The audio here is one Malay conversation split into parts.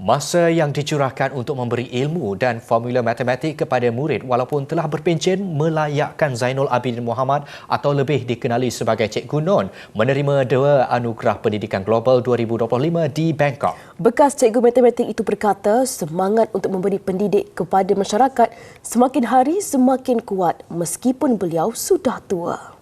Masa yang dicurahkan untuk memberi ilmu dan formula matematik kepada murid walaupun telah berpencen melayakkan Zainul Abidin Muhammad atau lebih dikenali sebagai Cikgu Non menerima dua anugerah pendidikan global 2025 di Bangkok. Bekas cikgu matematik itu berkata semangat untuk memberi pendidik kepada masyarakat semakin hari semakin kuat meskipun beliau sudah tua.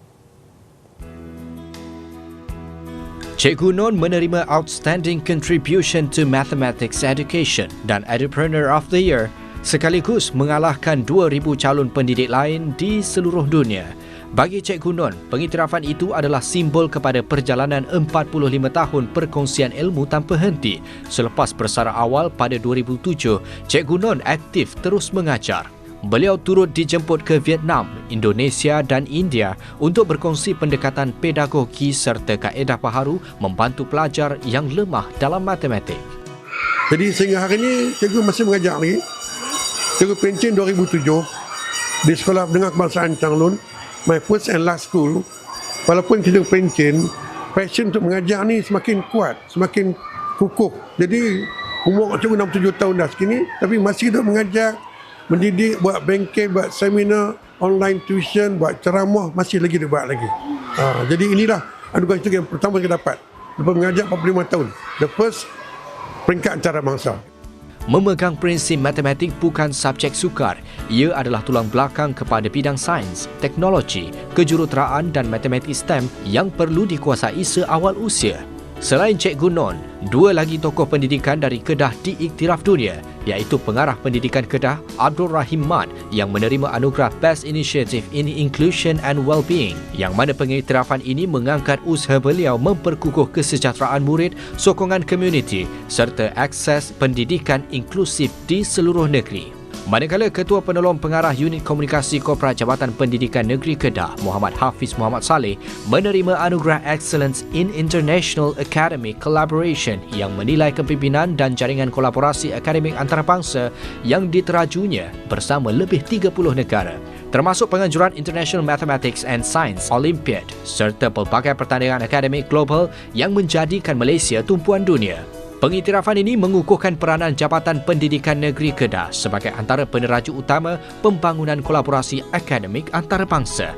Cikgu Non menerima Outstanding Contribution to Mathematics Education dan Edupreneur of the Year sekaligus mengalahkan 2,000 calon pendidik lain di seluruh dunia. Bagi Cikgu Non, pengiktirafan itu adalah simbol kepada perjalanan 45 tahun perkongsian ilmu tanpa henti. Selepas bersara awal pada 2007, Cikgu Non aktif terus mengajar. Beliau turut dijemput ke Vietnam, Indonesia dan India untuk berkongsi pendekatan pedagogi serta kaedah baharu membantu pelajar yang lemah dalam matematik. Jadi sehingga hari ini cikgu masih mengajar lagi. Cikgu pencen 2007 di Sekolah Menengah Kebangsaan Changlun, my first and last school. Walaupun cikgu pencen, passion untuk mengajar ni semakin kuat, semakin kukuh. Jadi umur cikgu 67 tahun dah sekini, tapi masih hidup mengajar mendidik, buat bengkel, buat seminar, online tuition, buat ceramah, masih lagi dia buat lagi. Ha, jadi inilah anugerah itu yang pertama kita dapat. Lepas mengajar 45 tahun. The first peringkat antarabangsa. Memegang prinsip matematik bukan subjek sukar. Ia adalah tulang belakang kepada bidang sains, teknologi, kejuruteraan dan matematik STEM yang perlu dikuasai seawal usia. Selain Cikgu Non, dua lagi tokoh pendidikan dari Kedah diiktiraf dunia iaitu pengarah pendidikan Kedah Abdul Rahim Mat yang menerima anugerah Best Initiative in Inclusion and Wellbeing yang mana pengiktirafan ini mengangkat usaha beliau memperkukuh kesejahteraan murid, sokongan komuniti serta akses pendidikan inklusif di seluruh negeri. Manakala Ketua Penolong Pengarah Unit Komunikasi Korporat Jabatan Pendidikan Negeri Kedah, Muhammad Hafiz Muhammad Saleh, menerima Anugerah Excellence in International Academic Collaboration yang menilai kepimpinan dan jaringan kolaborasi akademik antarabangsa yang diterajunya bersama lebih 30 negara termasuk penganjuran International Mathematics and Science Olympiad serta pelbagai pertandingan akademik global yang menjadikan Malaysia tumpuan dunia. Pengiktirafan ini mengukuhkan peranan Jabatan Pendidikan Negeri Kedah sebagai antara peneraju utama pembangunan kolaborasi akademik antarabangsa.